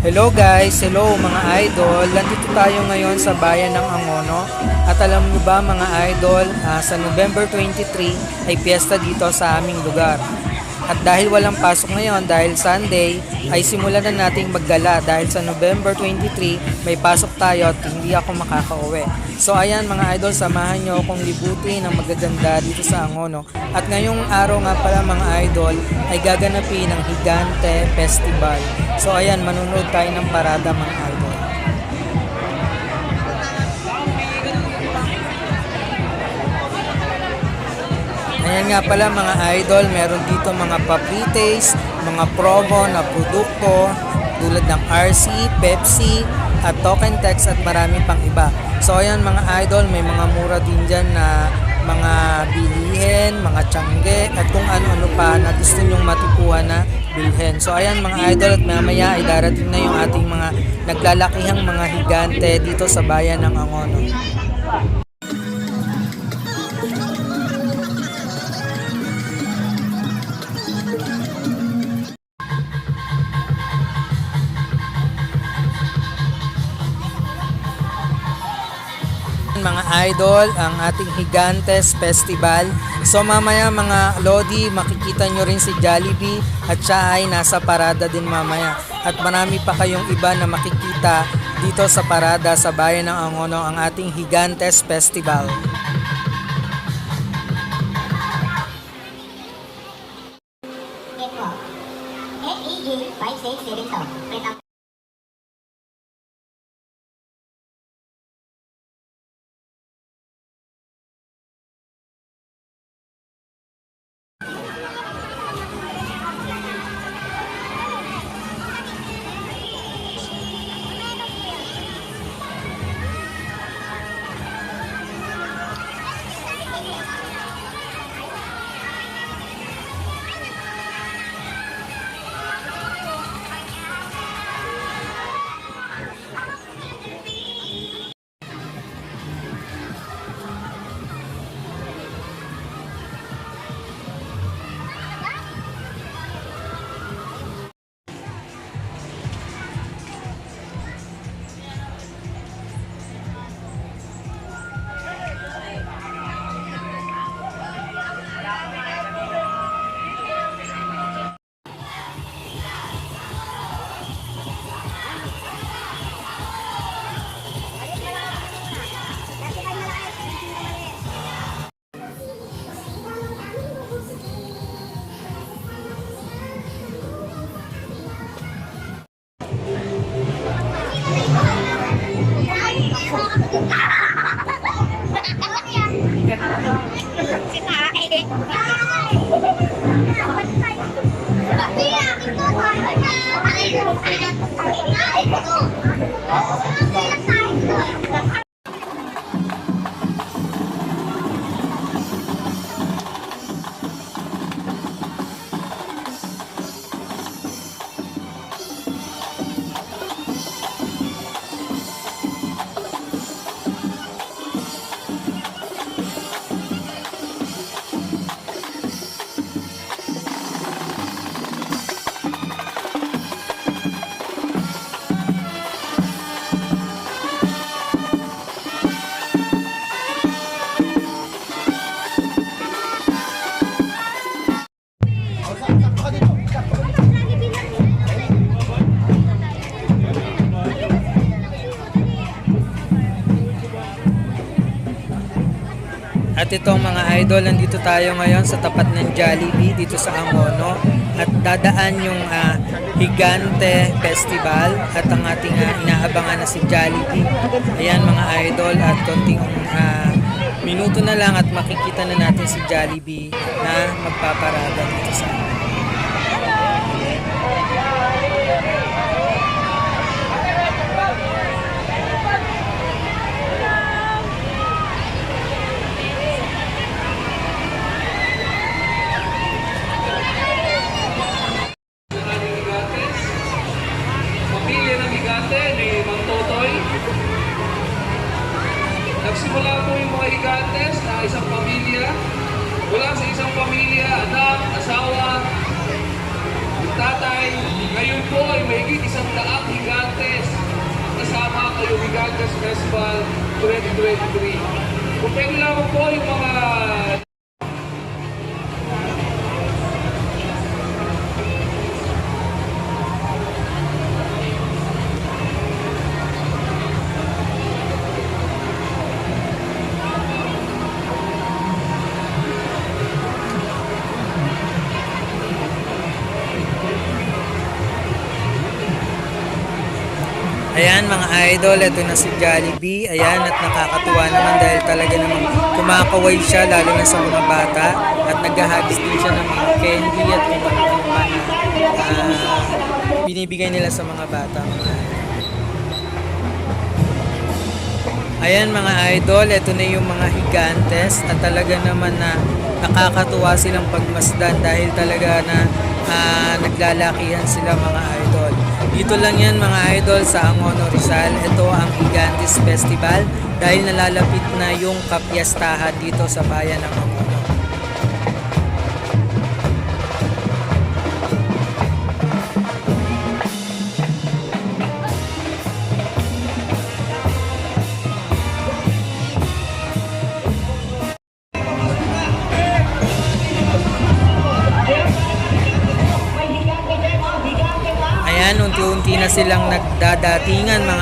Hello guys, hello mga idol. Nandito tayo ngayon sa bayan ng Angono. At alam niyo ba mga idol, ah, sa November 23 ay piyesta dito sa aming lugar. At dahil walang pasok ngayon, dahil Sunday, ay simulan na nating maggala dahil sa November 23 may pasok tayo at hindi ako makakauwi. So ayan mga idol, samahan nyo akong libutin ng magaganda dito sa Angono. At ngayong araw nga pala mga idol ay gaganapin ang Higante Festival. So ayan, manunod tayo ng parada mga idol. Ayan nga pala mga idol, meron dito mga paprites, mga promo na produkto tulad ng RC, Pepsi, at Token Text at marami pang iba. So ayan mga idol, may mga mura din dyan na mga bilihin, mga tiyangge, at kung ano-ano pa na gusto nyong matukuhan na bilhin. So ayan mga idol at mamaya ay darating na yung ating mga naglalakihang mga higante dito sa bayan ng Angono. Mga idol ang ating Higantes Festival. So mamaya mga Lodi, makikita nyo rin si Jollibee at siya ay nasa parada din mamaya. At marami pa kayong iba na makikita dito sa parada sa bayan ng Angono ang ating Higantes Festival. Game po. HEG 5672. At itong mga idol, nandito tayo ngayon sa tapat ng Jollibee dito sa Angono at dadaan yung ah, Higante Festival at ang ating ah, inaabangan na si Jollibee. Ayan mga idol at konting ah, minuto na lang at makikita na natin si Jollibee na magpaparada dito sa Angono. Ngayon po ay mahigit isang daang higantes kasama kayo Higantes Festival 2023. Kung pwede lamang po yung mga Ayan mga idol, ito na si Jollibee. Ayan at nakakatuwa naman dahil talaga namang kumakaway siya lalo na sa mga bata at naghahagis din siya ng mga candy at kung ano binibigay nila sa mga bata. Ayan mga idol, ito na yung mga higantes at talaga naman na nakakatuwa silang pagmasdan dahil talaga na ah, naglalakihan sila mga idol. Dito lang yan mga idol sa Angono Rizal. Ito ang Higantes Festival dahil nalalapit na yung kapyastahan dito sa bayan ng Angono. Silang nagdadatingan mga